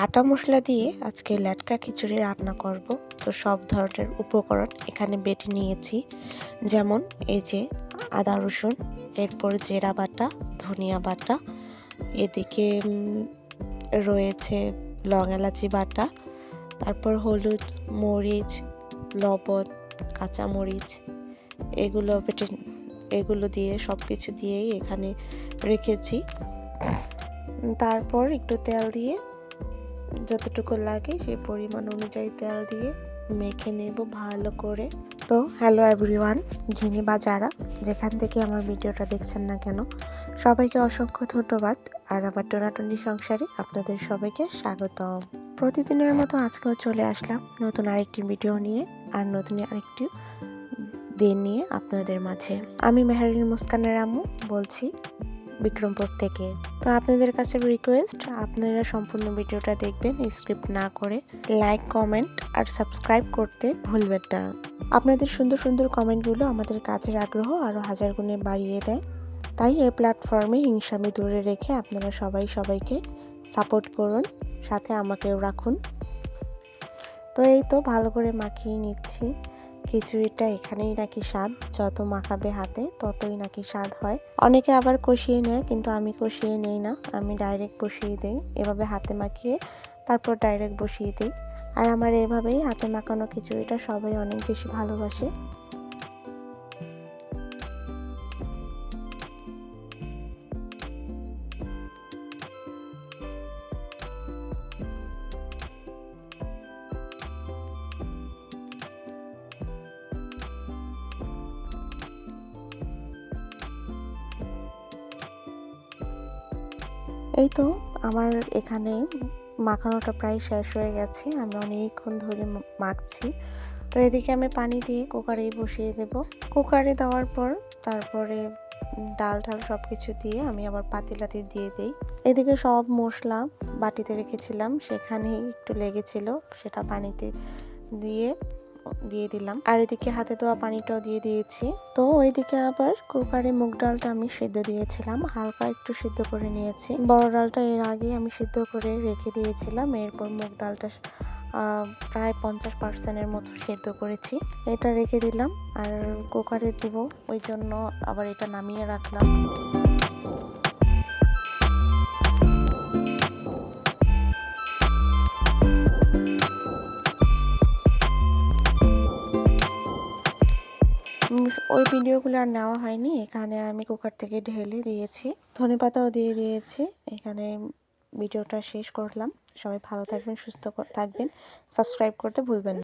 বাটা মশলা দিয়ে আজকে ল্যাটকা খিচুড়ি রান্না করব। তো সব ধরনের উপকরণ এখানে বেটে নিয়েছি। যেমন এই যে আদা, রসুন, এরপর জেরা বাটা, ধনিয়া বাটা, এদিকে রয়েছে লং এলাচি বাটা, তারপর হলুদ মরিচ, লবণ, কাঁচামরিচ, এগুলো বেটে এগুলো দিয়ে সব কিছু দিয়েই এখানে রেখেছি। তারপর একটু তেল দিয়ে যতটুকু লাগে সেই পরিমাণ অনুযায়ী তেল দিয়ে মেখে নেব ভালো করে। তো হ্যালো এভরিওয়ান যিনি বা যারা যেখান থেকে আমার ভিডিওটা দেখছেন না কেন, সবাইকে অসংখ্য ধন্যবাদ। আর আমার টোনাটনি সংসারে আপনাদের সবাইকে স্বাগতম। প্রতিদিনের মতো আজকেও চলে আসলাম নতুন আরেকটি ভিডিও নিয়ে আর নতুন আরেকটি দিন নিয়ে আপনাদের মাঝে। আমি মেহারিন মুস্কানের আম্মু, বলছি বিক্রমপুর থেকে। তো আপনাদের কাছে রিকোয়েস্ট আপনারা সম্পূর্ণ ভিডিওটা দেখবেন স্ক্রিপ্ট না করে লাইক কমেন্ট আর সাবস্ক্রাইব করতে ভুলবেন না। আপনাদের সুন্দর সুন্দর কমেন্টগুলো আমাদের কাজের আগ্রহ আরও হাজার গুণে বাড়িয়ে দেয়। তাই এই প্ল্যাটফর্মে হিংসামি দূরে রেখে আপনারা সবাই সবাইকে সাপোর্ট করুন, সাথে আমাকেও রাখুন। তো এই তো ভালো করে মাখিয়ে নিচ্ছি। খিচুড়িটা এখানেই নাকি স্বাদ, যত মাখাবে হাতে ততই নাকি স্বাদ হয়। অনেকে আবার কষিয়ে নেয়, কিন্তু আমি কষিয়ে নেই না। আমি ডাইরেক্ট বসিয়ে দিই, এভাবে হাতে মাখিয়ে তারপর ডাইরেক্ট বসিয়ে দিই। আর আমার এভাবেই হাতে মাখানো খিচুড়িটা সবাই অনেক বেশি ভালোবাসে। এই তো, আমার এখানে মাখানোটা প্রায় শেষ হয়ে গেছে। আমি অনেকক্ষণ ধরে মাখছি। তো এদিকে আমি পানি দিয়ে কুকারেই বসিয়ে দেব। কুকারে দেওয়ার পর তারপরে ডাল ঢাল সব কিছু দিয়ে আমি আবার পাতিলাতে দিয়ে দিই। এদিকে সব মশলা বাটিতে রেখেছিলাম। সেখানেই একটু লেগেছিল। সেটা পানিতে দিয়ে দিয়ে দিলাম। আর এদিকে হাতে দেওয়া পানিটাও দিয়ে দিয়েছি। তো ওইদিকে আবার কুকারে মুগ ডালটা আমি সিদ্ধ দিয়েছিলাম। হালকা একটু সিদ্ধ করে নিয়েছি। বড় ডালটা এর আগে আমি সিদ্ধ করে রেখে দিয়েছিলাম। এরপর মুগ ডালটা প্রায় পঞ্চাশ পার্সেন্টের মতো সেদ্ধ করেছি। এটা রেখে দিলাম। আর কুকারে দিব, ওই জন্য আবার এটা নামিয়ে রাখলাম। ওই ভিডিওগুলো আর নেওয়া হয়নি। এখানে আমি কুকার থেকে ঢেলে দিয়েছি। ধনে পাতাও দিয়ে দিয়েছি। এখানে ভিডিওটা শেষ করলাম। সবাই ভালো থাকবেন, সুস্থ থাকবেন। সাবস্ক্রাইব করতে ভুলবেন না।